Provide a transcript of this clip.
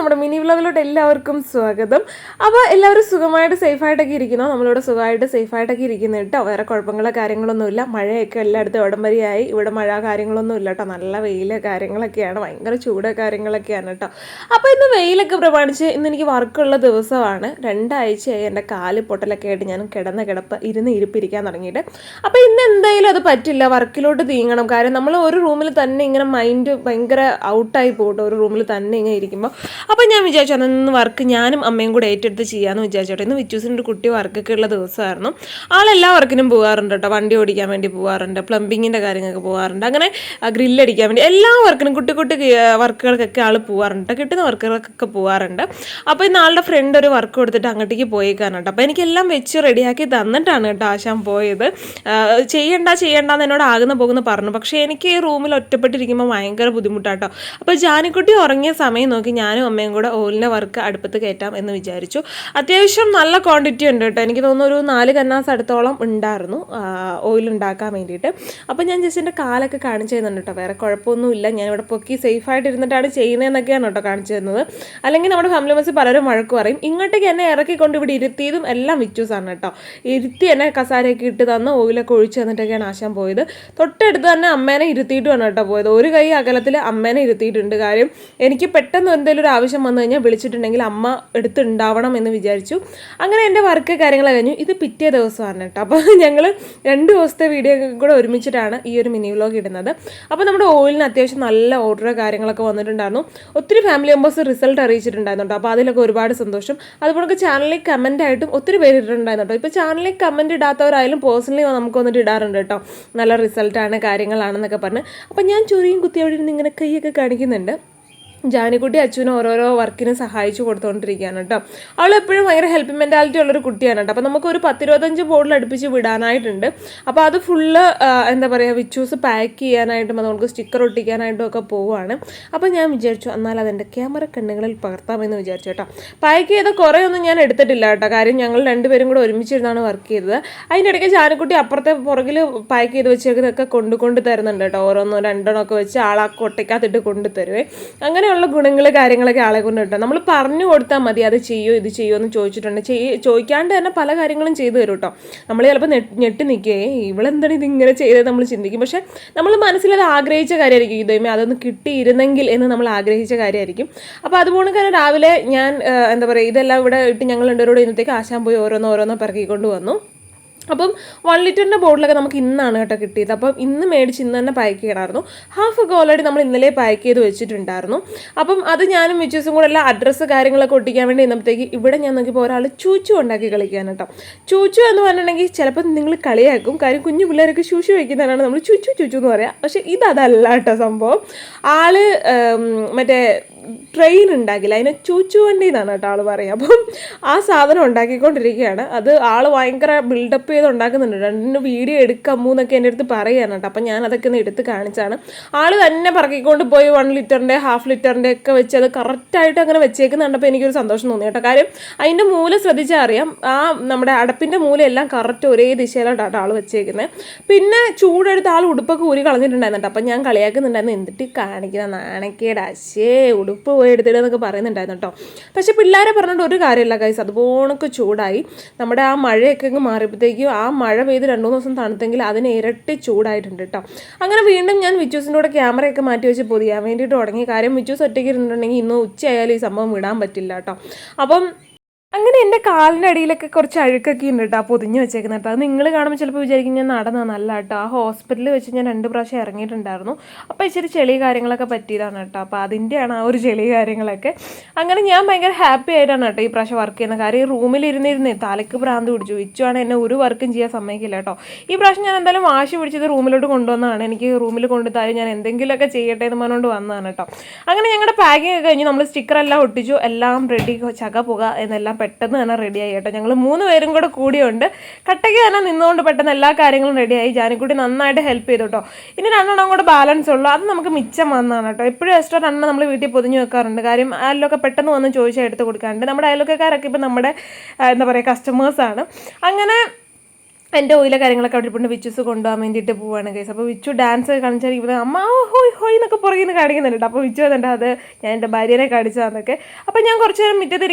നമ്മുടെ മിനി വ്ലോഗിലോട്ട് എല്ലാവർക്കും സ്വാഗതം. അപ്പോൾ എല്ലാവരും സുഖമായിട്ട് സേഫായിട്ടൊക്കെ ഇരിക്കുന്നു? നമ്മളിവിടെ സുഖമായിട്ട് സേഫായിട്ടൊക്കെ ഇരിക്കുന്നു കേട്ടോ. വേറെ കുഴപ്പങ്ങളോ കാര്യങ്ങളൊന്നുമില്ല മഴയൊക്കെ എല്ലായിടത്തും ഉടമ്പരിയായി ഇവിടെ മഴ കാര്യങ്ങളൊന്നും ഇല്ല കേട്ടോ. നല്ല വെയിൽ കാര്യങ്ങളൊക്കെയാണ്. ഭയങ്കര ചൂട് കാര്യങ്ങളൊക്കെയാണ് കേട്ടോ. അപ്പോൾ ഇന്ന് വെയിലൊക്കെ പ്രമാണിച്ച് ഇന്ന് എനിക്ക് വർക്കുള്ള ദിവസമാണ്. രണ്ടാഴ്ചയായി എന്റെ കാൽ പൊട്ടലൊക്കെ ആയിട്ട് ഞാൻ കിടന്ന കിടപ്പ് ഇരുന്ന് ഇരിപ്പിരിക്കാൻ തുടങ്ങിയിട്ട്. അപ്പോൾ ഇന്ന് എന്തായാലും അത് പറ്റില്ല. വർക്കിലോട്ട് നീങ്ങണം. കാരണം നമ്മൾ ഒരു റൂമിൽ തന്നെ ഇങ്ങനെ മൈൻഡ് ഭയങ്കര ഔട്ടായി പോകട്ടെ. ഒരു റൂമിൽ തന്നെ ഇങ്ങനെ ഇരിക്കുമ്പോൾ അപ്പോൾ ഞാൻ വിചാരിച്ചു അന്ന് വർക്ക് ഞാനും അമ്മയും കൂടെ ഏറ്റെടുത്ത് ചെയ്യാമെന്ന് വിചാരിച്ചോട്ടെ. ഇന്ന് വിച്ചൂസിന്റെ കുട്ടി വർക്കൊക്കെ ഉള്ള ദിവസമായിരുന്നു. ആളെല്ലാ വർക്കിനും പോകാറുണ്ട് കേട്ടോ. വണ്ടി ഓടിക്കാൻ വേണ്ടി പോകാറുണ്ട് പ്ലംബിങ്ങിന്റെ കാര്യങ്ങൾക്ക് പോകാറുണ്ട് അങ്ങനെ ഗ്രില്ലടിക്കാൻ വേണ്ടി എല്ലാ വർക്കിനും കുട്ടി കുട്ടി വർക്കുകൾക്കൊക്കെ ആൾ പോകാറുണ്ട് കിട്ടുന്ന വർക്കുകൾക്കൊക്കെ പോകാറുണ്ട് അപ്പോൾ ഇന്ന് ആളുടെ ഫ്രണ്ട് ഒരു വർക്ക് കൊടുത്തിട്ട് അങ്ങോട്ടേക്ക് പോയേക്കാണ് കേട്ടോ. അപ്പോൾ എനിക്കെല്ലാം വെച്ച് റെഡിയാക്കി തന്നിട്ടാണ് കേട്ടോ ആശാൻ പോയത്. ചെയ്യണ്ട ചെയ്യണ്ട എന്ന് എന്നോട് ആകുന്ന പോകുന്ന പറഞ്ഞു. പക്ഷേ എനിക്ക് ഈ റൂമിൽ ഒറ്റപ്പെട്ടിരിക്കുമ്പോൾ ഭയങ്കര ബുദ്ധിമുട്ടാട്ടോ അപ്പോൾ ജാനിക്കുട്ടി ഉറങ്ങിയ സമയം നോക്കി ഞാനും അമ്മയും കൂടെ ഓയിലിന്റെ വർക്ക് അടുപ്പത്ത് കയറ്റാം എന്ന് വിചാരിച്ചു. അത്യാവശ്യം നല്ല ക്വാണ്ടിറ്റി ഉണ്ട് കേട്ടോ. എനിക്ക് തോന്നുന്നു ഒരു നാല് കന്നാസ് അടുത്തോളം ഉണ്ടായിരുന്നു ഓയിൽ ഉണ്ടാക്കാൻ വേണ്ടിയിട്ട്. അപ്പോൾ ഞാൻ ജസ്റ്റ് എന്റെ കാലൊക്കെ കാണിച്ചു തരുന്നുണ്ട് കേട്ടോ. വേറെ കുഴപ്പമൊന്നുമില്ല. ഇവിടെ പൊക്കി സേഫായിട്ട് ഇരുന്നിട്ടാണ് ചെയ്യുന്നതെന്നൊക്കെയാണ് കേട്ടോ കാണിച്ചു തരുന്നത് അല്ലെങ്കിൽ നമ്മുടെ ഫാമിലി മെമ്പേഴ്സ് പലരും വഴക്ക് പറയും ഇങ്ങോട്ടേക്ക് എന്നെ ഇറക്കിക്കൊണ്ട് ഇവിടെ ഇരുത്തിയതും എല്ലാം വിച്ചൂസാണ് കേട്ടോ. ഇരുത്തി എന്നെ കസാരയൊക്കെ ഇട്ട് തന്ന് ഓയിലൊക്കെ ഒഴിച്ച് തന്നിട്ടൊക്കെയാണ് ആശാൻ പോയത്. തൊട്ടടുത്ത് തന്നെ അമ്മേനെ ഇരുത്തിയിട്ടുമാണ് കേട്ടോ പോയത്. ഒരു കൈ അകലത്തിൽ അമ്മേനെ ഇരുത്തിയിട്ടുണ്ട് കാര്യം. എനിക്ക് പെട്ടെന്ന് എന്തെങ്കിലും ഒരു വന്നു കഴിഞ്ഞാൽ വിളിച്ചിട്ടുണ്ടെങ്കിൽ അമ്മ എടുത്തുണ്ടാവണം എന്ന് വിചാരിച്ചു. അങ്ങനെ എന്റെ വർക്ക് കാര്യങ്ങൾ കഴിഞ്ഞു. ഇത് പിറ്റേ ദിവസമാണ് കേട്ടോ. അപ്പോൾ ഞങ്ങൾ രണ്ട് ദിവസത്തെ വീഡിയോ കൂടെ ഒരുമിച്ചിട്ടാണ് ഈ ഒരു മിനി വ്ലോഗ് ഇടുന്നത്. അപ്പോൾ നമ്മുടെ ഓയിലിന് അത്യാവശ്യം നല്ല ഓർഡർ കാര്യങ്ങളൊക്കെ വന്നിട്ടുണ്ടായിരുന്നു. ഒത്തിരി ഫാമിലി മെമ്പേഴ്സ് റിസൾട്ട് അറിയിച്ചിട്ടുണ്ടായിരുന്നു കേട്ടോ. അപ്പോൾ അതിലൊക്കെ ഒരുപാട് സന്തോഷം. അതുപോലെ ചാനലിൽ കമന്റ് ആയിട്ടും ഒത്തിരി പേര് ഇട്ടിട്ടുണ്ടായിരുന്നു കേട്ടോ. ഇപ്പോൾ ചാനലിൽ കമന്റ് ഇടാത്തവരായാലും പേഴ്സണലി നമുക്ക് വന്നിട്ട് ഇടാറുണ്ട് കേട്ടോ. നല്ല റിസൾട്ടാണ് കാര്യങ്ങളാണെന്നൊക്കെ പറഞ്ഞ്. അപ്പോൾ ഞാൻ ചൊറിയും കുത്തി അവിടെ ഇരുന്ന് ഇങ്ങനെ കൈയൊക്കെ കാണിക്കുന്നുണ്ട്. ജാനിക്കുട്ടി അച്ഛനും ഓരോരോ വർക്കിനും സഹായിച്ചു കൊടുത്തുകൊണ്ടിരിക്കുകയാണ് കേട്ടോ. അവൾ എപ്പോഴും ഭയങ്കര ഹെൽപ്പ് മെന്റാലിറ്റി ഉള്ളൊരു കുട്ടിയാണ് കേട്ടോ. അപ്പോൾ നമുക്ക് ഒരു പത്തിരുപത്തഞ്ച് ബോർഡിൽ അടുപ്പിച്ച് വിടാനായിട്ടുണ്ട്. അപ്പോൾ അത് ഫുള്ള് എന്താ പറയുക വിച്ചൂസ് പാക്ക് ചെയ്യാനായിട്ടും അതുകൊണ്ട് സ്റ്റിക്കർ ഒട്ടിക്കാനായിട്ടും ഒക്കെ പോവുകയാണ്. അപ്പോൾ ഞാൻ വിചാരിച്ചു എന്നാൽ അതെന്റെ ക്യാമറ കണ്ണുകളിൽ പകർത്താമെന്ന് വിചാരിച്ചു കേട്ടോ. പാക്ക് ചെയ്ത കുറേ ഒന്നും ഞാൻ എടുത്തിട്ടില്ല കേട്ടോ. കാര്യം ഞങ്ങൾ രണ്ടുപേരും കൂടെ ഒരുമിച്ചിരുന്നാണ് വർക്ക് ചെയ്തത്. അതിന്റെ ഇടയ്ക്ക് ജാനക്കുട്ടി അപ്പുറത്തെ പുറകിൽ പാക്ക് ചെയ്ത് വെച്ചേക്കുന്നതൊക്കെ കൊണ്ടു കൊണ്ട് തരുന്നുണ്ട് കേട്ടോ. ഓരോന്നോ രണ്ടെണ്ണമൊക്കെ വെച്ച് ആളാ കൊട്ടയ്ക്കകത്തിട്ട് കൊണ്ടു തരുവേ. അങ്ങനെയുള്ള ഗുണങ്ങൾ കാര്യങ്ങളൊക്കെ ആളെ കൊണ്ട് കിട്ടും. നമ്മൾ പറഞ്ഞു കൊടുത്താൽ മതി അത് ചെയ്യോ ഇത് ചെയ്യോ എന്ന് ചോദിച്ചിട്ടുണ്ട്. ചെയ് ചോദിക്കാണ്ട് തന്നെ പല കാര്യങ്ങളും ചെയ്തു തരും കേട്ടോ. നമ്മൾ ചിലപ്പോൾ ഞെട്ടി നിൽക്കുകയെ ഇവളെന്താണ് ഇതിങ്ങനെ ചെയ്തത്? നമ്മൾ ചിന്തിക്കും. പക്ഷേ നമ്മൾ മനസ്സിലത് ആഗ്രഹിച്ച കാര്യമായിരിക്കും. ഇതേമേ അതൊന്ന് കിട്ടിയിരുന്നെങ്കിൽ എന്ന് നമ്മൾ ആഗ്രഹിച്ച കാര്യമായിരിക്കും. അപ്പോൾ അതുപോലെ തന്നെ രാവിലെ ഞാൻ എന്താ പറയുക ഇതെല്ലാം ഇവിടെ ഇട്ട് ഞങ്ങൾ രണ്ടുപേരോട് ഇന്നത്തേക്ക് ആശാൻ പോയി ഓരോന്നോ ഓരോന്നോ പിറക്കിക്കൊണ്ട് വന്നു. അപ്പം വൺ ലിറ്ററിന്റെ ബോട്ടിലൊക്കെ നമുക്ക് ഇന്നാണ് കേട്ടോ കിട്ടിയത്. അപ്പം ഇന്ന് മേടിച്ച് ഇന്ന് തന്നെ പാക്ക് ചെയ്യണമായിരുന്നു. ഹാഫ് ഒക്കെ ഓൾറെഡി നമ്മൾ ഇന്നലെ പാക്ക് ചെയ്ത് വെച്ചിട്ടുണ്ടായിരുന്നു. അപ്പം അത് ഞാനും മിച്ചൂസും കൂടെ എല്ലാ അഡ്രസ്സ് കാര്യങ്ങളൊക്കെ ഒട്ടിക്കാൻ വേണ്ടി ഇന്നത്തേക്ക് ഇവിടെ ഞാൻ നോക്കിയപ്പോൾ ഒരാൾ ചൂച്ചു ഉണ്ടാക്കി കളിക്കാൻ കേട്ടോ. ചൂച്ചു എന്ന് പറഞ്ഞിട്ടുണ്ടെങ്കിൽ ചിലപ്പോൾ നിങ്ങൾ കളിയാക്കും. കാര്യം കുഞ്ഞു പിള്ളേരൊക്കെ ശൂശു വയ്ക്കുന്നതാണ് നമ്മൾ ചുച്ചു ചുച്ചു എന്ന് പറയാം. പക്ഷേ ഇതല്ല കേട്ടോ സംഭവം. ആൾ മറ്റേ ട്രെയിൻ ഉണ്ടാക്കില്ല അതിനെ ചൂച്ചു വണ്ടി എന്നാണ് കേട്ടോ ആൾ പറയുക. അപ്പം ആ സാധനം ഉണ്ടാക്കിക്കൊണ്ടിരിക്കുകയാണ്. അത് ആൾ ഭയങ്കര ബിൽഡപ്പ് ചെയ്ത് ഉണ്ടാക്കുന്നുണ്ട്. രണ്ടിന് വീഡിയോ എടുക്കാമോ എന്നൊക്കെ എന്റെ അടുത്ത് പറയുകയാണ് കേട്ടോ. അപ്പം ഞാൻ അതൊക്കെ ഒന്ന് എടുത്ത് കാണിച്ചാണ്. ആൾ തന്നെ പറക്കിക്കൊണ്ട് പോയി വൺ ലിറ്ററിന്റെ ഹാഫ് ലിറ്ററിന്റെ ഒക്കെ വെച്ച് അത് കറക്റ്റായിട്ട് അങ്ങനെ വെച്ചേക്കുന്ന കണ്ടപ്പോൾ എനിക്കൊരു സന്തോഷം തോന്നി കേട്ടോ. കാര്യം അതിന്റെ മൂല ശ്രദ്ധിച്ചാൽ അറിയാം. ആ നമ്മുടെ അടപ്പിന്റെ മൂലയെല്ലാം കറക്റ്റ് ഒരേ ദിശയിലോട്ടാണ് ആൾ വെച്ചേക്കുന്നത് പിന്നെ ചൂടെടുത്ത് ആൾ ഉടുപ്പൊക്കെ ഊരി കളഞ്ഞിട്ടുണ്ടായിരുന്നു കേട്ടോ അപ്പം ഞാൻ കളിയാക്കുന്നുണ്ടായിരുന്നു. എന്നിട്ട് കാണിക്കുന്ന നാണക്കേട്. അശേ ഉടുപ്പ് പോയി എടുത്തിടുന്നൊക്കെ പറയുന്നുണ്ടായിരുന്നു കേട്ടോ. പക്ഷേ പിള്ളേരെ പറഞ്ഞിട്ട് ഒരു കാര്യമില്ല കൈസ് അതുപോണക്ക് ചൂടായി. നമ്മുടെ ആ മഴയൊക്കെ അങ്ങ് മാറിയപ്പോഴത്തേക്കും ആ മഴ പെയ്ത് രണ്ടു മൂന്ന് ദിവസം തണുത്തെങ്കിൽ അതിന് ഇരട്ടി ചൂടായിട്ടുണ്ട് കേട്ടോ. അങ്ങനെ വീണ്ടും ഞാൻ വിച്ചൂസിന്റെ കൂടെ ക്യാമറയൊക്കെ മാറ്റി വെച്ച് പൊതിയാൻ വേണ്ടിയിട്ട് തുടങ്ങി കാര്യം വിച്ചൂസ് ഒറ്റയ്ക്ക് ഇരുന്നിട്ടുണ്ടെങ്കിൽ ഇന്ന് ഉച്ചയായാലും ഈ സംഭവം വിടാൻ പറ്റില്ല കേട്ടോ. അപ്പം അങ്ങനെ എന്റെ അടിയിലൊക്കെ കുറച്ച് അഴുക്കൊക്കെ ഉണ്ട് കേട്ടോ പൊതിഞ്ഞ് വെച്ചേക്കുന്നത് കേട്ടോ അത് നിങ്ങൾ കാണുമ്പോൾ ചിലപ്പോൾ വിചാരിക്കും ഞാൻ നടന്ന നല്ല കേട്ടോ ആ ഹോസ്പിറ്റലിൽ വെച്ച് ഞാൻ രണ്ട് പ്രാവശ്യം ഇറങ്ങിയിട്ടുണ്ടായിരുന്നു. അപ്പോൾ ഇച്ചിരി ചെളി കാര്യങ്ങളൊക്കെ പറ്റിയതാണ് കേട്ടോ അപ്പോൾ അതിന്റെയാണ് ആ ഒരു ചെളി കാര്യങ്ങളൊക്കെ. അങ്ങനെ ഞാൻ ഭയങ്കര ഹാപ്പി ആയിട്ടാണ് കേട്ടോ ഈ പ്രാവശ്യം വർക്ക് ചെയ്യുന്ന. കാര്യം ഈ റൂമിലിരുന്നിരുന്നേ തലക്ക് ഭ്രാന്ത് പിടിച്ചു. ഇച്ചുവാണ് എന്നെ ഒരു വർക്കും ചെയ്യാൻ സമ്മതിക്കില്ല കേട്ടോ ഈ പ്രാവശ്യം ഞാൻ എന്തായാലും വാശി പിടിച്ചത് റൂമിലോട്ട് കൊണ്ടുവന്നതാണ്. എനിക്ക് റൂമിൽ കൊണ്ടുതായി ഞാൻ എന്തെങ്കിലുമൊക്കെ ചെയ്യട്ടെ എന്ന് പറഞ്ഞുകൊണ്ട് വന്നതാണ് കേട്ടോ അങ്ങനെ ഞങ്ങളുടെ പാക്കിംഗ് ഒക്കെ കഴിഞ്ഞ് നമ്മൾ സ്റ്റിക്കറെല്ലാം ഒട്ടിച്ചു. എല്ലാം റെഡി ചക പുക എന്നെല്ലാം പെട്ടെന്ന് തന്നെ റെഡിയായി കേട്ടോ. ഞങ്ങൾ മൂന്ന് പേരും കൂടെ കൂടിയുണ്ട്. കട്ടയ്ക്ക് തന്നെ നിന്നുകൊണ്ട് പെട്ടെന്ന് എല്ലാ കാര്യങ്ങളും റെഡിയായി ജാനിക്കുട്ടി നന്നായിട്ട് ഹെൽപ്പ് ചെയ്തു കേട്ടോ. ഇനി രണ്ടെണ്ണം കൂടെ ബാലൻസ് ഉള്ളൂ. അത് നമുക്ക് മിച്ചം വന്നതാണ് കേട്ടോ. എപ്പോഴും എക്സ്ട്രാ രണ്ടെണ്ണം നമ്മൾ വീട്ടിൽ പൊതിഞ്ഞ് വെക്കാറുണ്ട്. കാര്യം അയലൊക്കെ പെട്ടെന്ന് വന്ന് ചോദിച്ചാൽ എടുത്ത് കൊടുക്കാറുണ്ട്. നമ്മുടെ അയലൊക്കെക്കാരൊക്കെ ഇപ്പം നമ്മുടെ എന്താ പറയുക കസ്റ്റമേഴ്സാണ് അങ്ങനെ എന്റെ ഓയിലെ കാര്യങ്ങളൊക്കെ അവിടെ ഇരിപ്പുണ്ട്. വിച്ചൂസ് കൊണ്ടുപോകാൻ വേണ്ടിയിട്ട് പോവാണ് കേസ് അപ്പോൾ വിച്ചു ഡാൻസ് കാണിച്ചാൽ ഇവിടെ അമ്മ ഹോയ് ഹോയ് എന്നൊക്കെ പുറകിൽ നിന്ന് കാണിക്കുന്നുണ്ട് അപ്പോൾ വിച്ചു വന്നിട്ട് അത് ഞാൻ എന്റെ ഭാര്യനെ കാണിച്ചതാന്നൊക്കെ അപ്പോൾ ഞാൻ കുറച്ച് നേരം മുറ്റത്ത്